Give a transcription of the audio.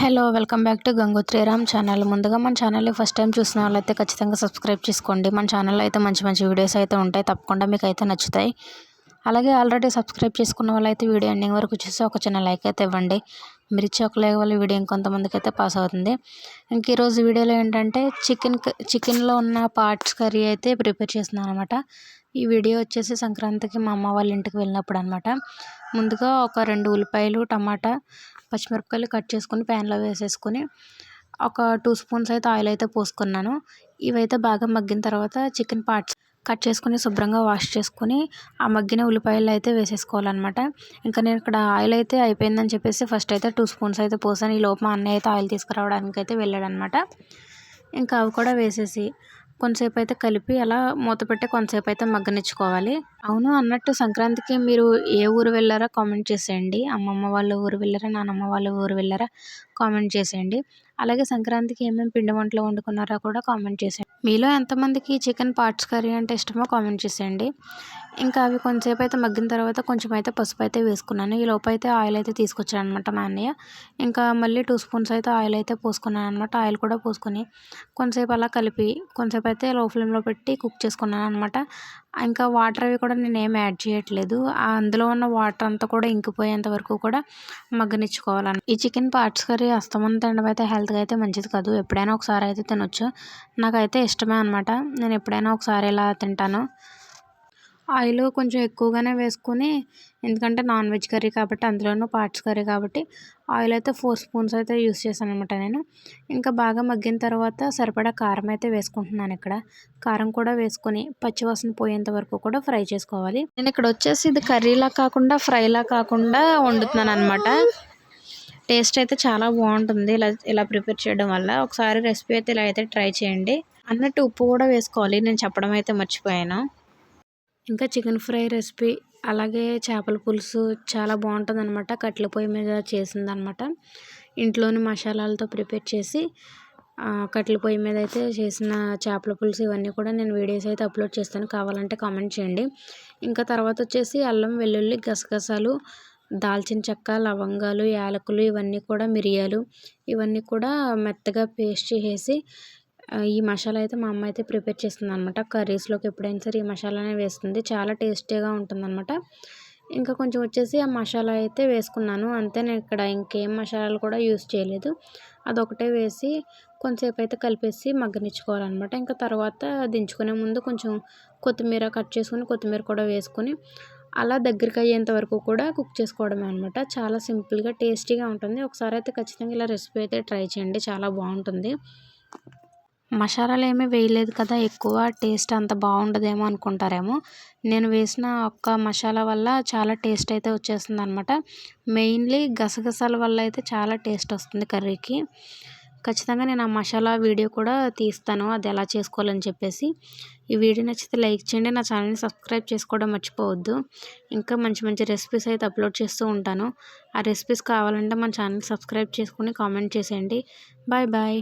Hello welcome back to Gangotri Ram channel. ముందుగా మన ఛానల్ని ఫస్ట్ టైం చూసిన వాళ్ళైతే ఖచ్చితంగా సబ్స్క్రైబ్ చేసుకోండి. మన ఛానల్లో అయితే మంచి మంచి వీడియోస్ అయితే ఉంటాయి. తప్పకుండా మీకు అయితే నచ్చుతాయి. అలాగే ఆల్రెడీ సబ్స్క్రైబ్ చేసుకున్న వాళ్ళైతే వీడియో ఎండింగ్ వరకు చూసి ఒక చిన్న లైక్ అయితే ఇవ్వండి. మిర్చి ఒక లైక్ వల్ల వీడియో ఇంకొంతమందికి అయితే పాస్ అవుతుంది. ఇంక ఈరోజు వీడియోలో ఏంటంటే చికెన్ చికెన్లో ఉన్న పార్ట్స్ కర్రీ అయితే ప్రిపేర్ చేస్తున్నాను అనమాట ఈ వీడియో వచ్చేసి సంక్రాంతికి మా అమ్మ వాళ్ళ ఇంటికి వెళ్ళినప్పుడు అనమాట ముందుగా ఒక రెండు ఉల్లిపాయలు టమాటా పచ్చిమిరపకాయలు కట్ చేసుకుని ప్యాన్లో వేసేసుకొని ఒక టూ స్పూన్స్ అయితే ఆయిల్ అయితే పోసుకున్నాను. ఇవైతే బాగా మగ్గిన తర్వాత చికెన్ పార్ట్స్ కట్ చేసుకుని శుభ్రంగా వాష్ చేసుకొని ఆ మగ్గిన ఉల్లిపాయలు అయితే వేసేసుకోవాలన్నమాట. ఇంకా నేను ఇక్కడ ఆయిల్ అయితే అయిపోయిందని చెప్పేసి ఫస్ట్ అయితే టూ స్పూన్స్ అయితే పోసాను. ఈ లోపు మా అన్నయ్య అయితే ఆయిల్ తీసుకురావడానికి అయితే వెళ్ళాడనమాట ఇంకా అవి కూడా వేసేసి కొంతసేపు అయితే కలిపి అలా మూత పెట్టి కొంతసేపు అయితే మగ్గనిచ్చుకోవాలి. అవును అన్నట్టు సంక్రాంతికి మీరు ఏ ఊరు వెళ్ళారో కామెంట్ చేసేయండి. అమ్మమ్మ వాళ్ళ ఊరు వెళ్ళారా నానమ్మ వాళ్ళ ఊరు వెళ్ళారా కామెంట్ చేసేయండి. అలాగే సంక్రాంతికి ఏమేమి పిండి వంటలు వండుకున్నారో కూడా కామెంట్ చేసేయండి. మీలో ఎంతమందికి చికెన్ పార్ట్స్ కర్రీ అంటే ఇష్టమో కామెంట్ చేసేయండి. ఇంకా అవి కొంచెంసేపు అయితే మగ్గిన తర్వాత కొంచెం అయితే పసుపు అయితే వేసుకున్నాను. ఈ లోపు అయితే ఆయిల్ అయితే తీసుకొచ్చాను అనమాట మా అన్నయ్య. ఇంకా మళ్ళీ టూ స్పూన్స్ అయితే ఆయిల్ అయితే పోసుకున్నాను అనమాట ఆయిల్ కూడా పోసుకొని కొంతసేపు అలా కలిపి కొంతసేపు అయితే లో ఫ్లేమ్లో పెట్టి కుక్ చేసుకున్నాను అనమాట ఇంకా వాటర్ అవి కూడా నేను ఏం యాడ్ చేయట్లేదు. అందులో ఉన్న వాటర్ అంతా కూడా ఇంకిపోయేంత వరకు కూడా మగ్గనిచ్చుకోవాలని ఈ చికెన్ పార్ట్స్ కర్రీ అస్తమంత తినడం అయితే హెల్త్గా అయితే మంచిది కాదు. ఎప్పుడైనా ఒకసారి అయితే తినొచ్చు. నాకైతే ఇష్టమే అనమాట నేను ఎప్పుడైనా ఒకసారి ఇలా తింటాను. ఆయిల్ కొంచెం ఎక్కువగానే వేసుకొని ఎందుకంటే నాన్ వెజ్ కర్రీ కాబట్టి అందులోనూ పార్ట్స్ కర్రీ కాబట్టి ఆయిల్ అయితే ఫోర్ స్పూన్స్ అయితే యూస్ చేశాను అనమాట నేను. ఇంకా బాగా మగ్గిన తర్వాత సరిపడా కారం అయితే వేసుకుంటున్నాను ఇక్కడ. కారం కూడా వేసుకొని పచ్చివాసన పోయేంత వరకు కూడా ఫ్రై చేసుకోవాలి. నేను ఇక్కడ వచ్చేసి ఇది కర్రీలా కాకుండా ఫ్రైలా కాకుండా వండుతున్నాను అనమాట టేస్ట్ అయితే చాలా బాగుంటుంది. ఇలా ఇలా ప్రిపేర్ చేయడం వల్ల ఒకసారి రెసిపీ అయితే ఇలా అయితే ట్రై చేయండి. అన్నట్టు ఉప్పు కూడా వేసుకోవాలి. నేను చెప్పడం అయితే మర్చిపోయాను. ఇంకా చికెన్ ఫ్రై రెసిపీ అలాగే చేపల పులుసు చాలా బాగుంటుంది అనమాట కట్టెల పొయ్యి మీద చేసిందనమాట ఇంట్లోని మసాలాలతో ప్రిపేర్ చేసి కట్టెల పొయ్యి మీద అయితే చేసిన చేపల పులుసు ఇవన్నీ కూడా నేను వీడియోస్ అయితే అప్లోడ్ చేస్తాను. కావాలంటే కామెంట్ చేయండి. ఇంకా తర్వాత వచ్చేసి అల్లం వెల్లుల్లి గసగసాలు దాల్చిన చెక్క లవంగాలు యాలకులు ఇవన్నీ కూడా మిరియాలు ఇవన్నీ కూడా మెత్తగా పేస్ట్ చేసి ఈ మసాలా అయితే మా అమ్మ అయితే ప్రిపేర్ చేస్తుంది అనమాట కర్రీస్లోకి ఎప్పుడైనా సరే ఈ మసాలానే వేస్తుంది. చాలా టేస్టీగా ఉంటుందన్నమాట. ఇంకా కొంచెం వచ్చేసి ఆ మసాలా అయితే వేసుకున్నాను. అంతే నేను ఇక్కడ ఇంకేం మసాలాలు కూడా యూస్ చేయలేదు. అదొకటే వేసి కొంతసేపు అయితే కలిపేసి మగ్గనిచ్చుకోవాలన్నమాట. ఇంకా తర్వాత దించుకునే ముందు కొంచెం కొత్తిమీర కట్ చేసుకుని కొత్తిమీర కూడా వేసుకొని అలా దగ్గరికి అయ్యేంత వరకు కూడా కుక్ చేసుకోవడమే అనమాట చాలా సింపుల్గా టేస్టీగా ఉంటుంది. ఒకసారి అయితే ఖచ్చితంగా ఇలా రెసిపీ అయితే ట్రై చేయండి. చాలా బాగుంటుంది. మసాలాలు ఏమీ వేయలేదు కదా ఎక్కువ టేస్ట్ అంత బాగుండదేమో అనుకుంటారేమో. నేను వేసిన ఒక్క మసాలా వల్ల చాలా టేస్ట్ అయితే వచ్చేస్తుంది అనమాట మెయిన్లీ గసగసాల వల్ల అయితే చాలా టేస్ట్ వస్తుంది కర్రీకి. ఖచ్చితంగా నేను ఆ మసాలా వీడియో కూడా తీస్తాను అది ఎలా చేసుకోవాలని చెప్పేసి. ఈ వీడియో నచ్చితే లైక్ చేయండి నా ఛానల్ని సబ్స్క్రైబ్ చేసుకోవడం మర్చిపోవద్దు. ఇంకా మంచి మంచి రెసిపీస్ అయితే అప్లోడ్ చేస్తూ ఉంటాను. ఆ రెసిపీస్ కావాలంటే మన ఛానల్ సబ్స్క్రైబ్ చేసుకుని కామెంట్ చేసేయండి. Bye bye.